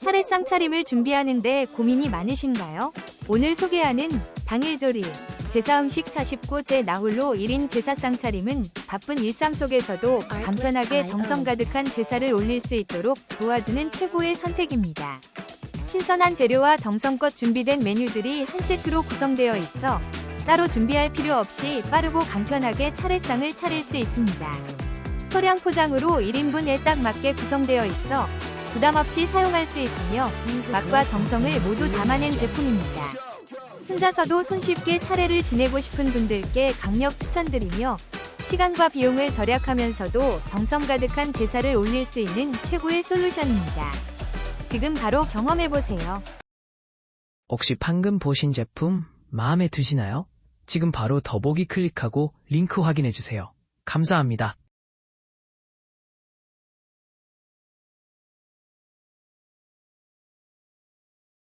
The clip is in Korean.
차례상 차림을 준비하는데 고민이 많으신가요? 오늘 소개하는 당일조리 제사 음식 49제 나홀로 1인 제사상 차림은 바쁜 일상 속에서도 간편하게 정성 가득한 제사를 올릴 수 있도록 도와주는 최고의 선택입니다. 신선한 재료와 정성껏 준비된 메뉴들이 한 세트로 구성되어 있어 따로 준비할 필요 없이 빠르고 간편하게 차례상을 차릴 수 있습니다. 소량 포장으로 1인분에 딱 맞게 구성되어 있어 부담 없이 사용할 수 있으며 맛과 정성을 모두 담아낸 제품입니다. 혼자서도 손쉽게 차례를 지내고 싶은 분들께 강력 추천드리며 시간과 비용을 절약하면서도 정성 가득한 제사를 올릴 수 있는 최고의 솔루션입니다. 지금 바로 경험해보세요. 혹시 방금 보신 제품 마음에 드시나요? 지금 바로 더보기 클릭하고 링크 확인해주세요. 감사합니다.